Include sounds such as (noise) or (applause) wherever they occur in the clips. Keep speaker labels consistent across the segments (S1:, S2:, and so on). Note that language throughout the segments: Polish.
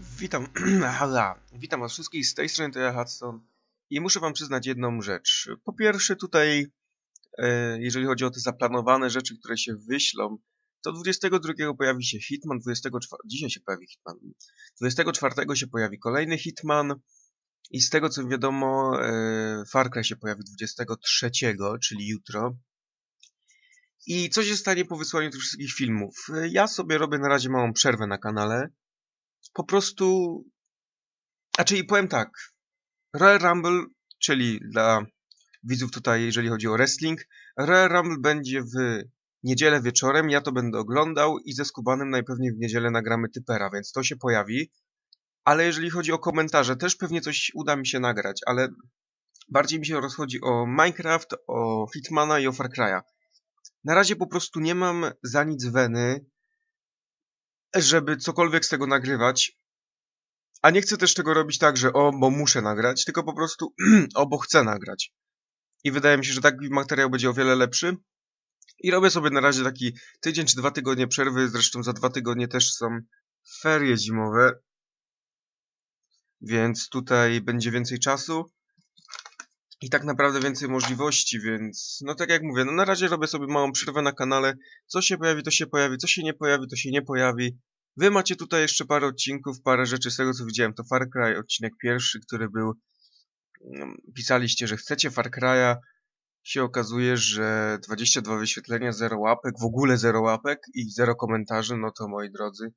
S1: Witam, (clears throat) hala, witam was wszystkich, z tej strony to ja Hudson i muszę wam przyznać jedną rzecz. Po pierwsze tutaj, e, jeżeli chodzi o te zaplanowane rzeczy, które się wyślą, to 22 pojawi się Hitman, 24, dzisiaj się pojawi Hitman, 24 się pojawi kolejny Hitman i z tego co wiadomo e, Far Cry się pojawi 23, czyli jutro. I co się stanie po wysłaniu tych wszystkich filmów? Ja sobie robię na razie małą przerwę na kanale, po prostu... Znaczy i powiem tak. Royal Rumble, czyli dla widzów tutaj, jeżeli chodzi o wrestling, Royal Rumble będzie w niedzielę wieczorem, ja to będę oglądał i ze Skubanem najpewniej w niedzielę nagramy typera, więc to się pojawi. Ale jeżeli chodzi o komentarze, też pewnie coś uda mi się nagrać, ale bardziej mi się rozchodzi o Minecraft, o Hitmana i o Far Cry'a. Na razie po prostu nie mam za nic weny, żeby cokolwiek z tego nagrywać. A nie chcę też tego robić tak, że o, bo muszę nagrać, tylko po prostu (clears throat) o, bo chcę nagrać. I wydaje mi się, że taki materiał będzie o wiele lepszy. I robię sobie na razie taki tydzień czy dwa tygodnie przerwy, zresztą za dwa tygodnie też są ferie zimowe. Więc tutaj będzie więcej czasu. I tak naprawdę więcej możliwości, więc no tak jak mówię, no na razie robię sobie małą przerwę na kanale. Co się pojawi, to się pojawi, co się nie pojawi, to się nie pojawi. Wy macie tutaj jeszcze parę odcinków, parę rzeczy z tego co widziałem. To Far Cry, odcinek pierwszy, który był... Mm, pisaliście, że chcecie Far Cry'a. Się okazuje, że 22 wyświetlenia, 0 łapek, w ogóle 0 łapek i 0 komentarzy, no to moi drodzy...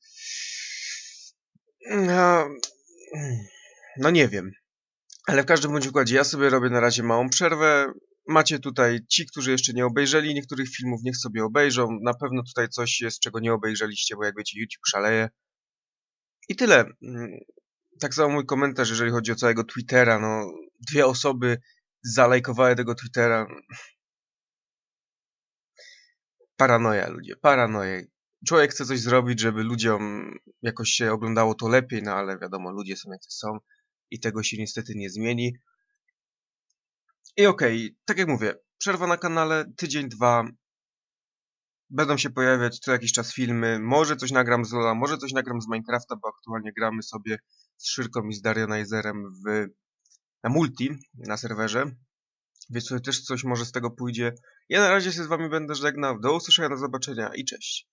S1: No, no nie wiem. Ale w każdym bądź układzie ja sobie robię na razie małą przerwę. Macie tutaj ci, którzy jeszcze nie obejrzeli niektórych filmów, niech sobie obejrzą. Na pewno tutaj coś jest, czego nie obejrzeliście, bo jak wiecie, YouTube szaleje. I tyle. Mm, tak samo mój komentarz, jeżeli chodzi o całego Twittera. No, dwie osoby zalajkowały tego Twittera. Paranoja, ludzie, paranoja. Człowiek chce coś zrobić, żeby ludziom jakoś się oglądało to lepiej, no ale wiadomo, ludzie są jacy są i tego się niestety nie zmieni. I okej, okay, tak jak mówię, przerwa na kanale, tydzień, dwa. Będą się pojawiać co jakiś czas filmy. Może coś nagram z Lola, może coś nagram z Minecrafta, bo aktualnie gramy sobie z Szyrką i z Darianizerem w, na multi, na serwerze. Więc też coś może z tego pójdzie. Ja na razie się z wami będę żegnał. Do usłyszenia, do zobaczenia i cześć.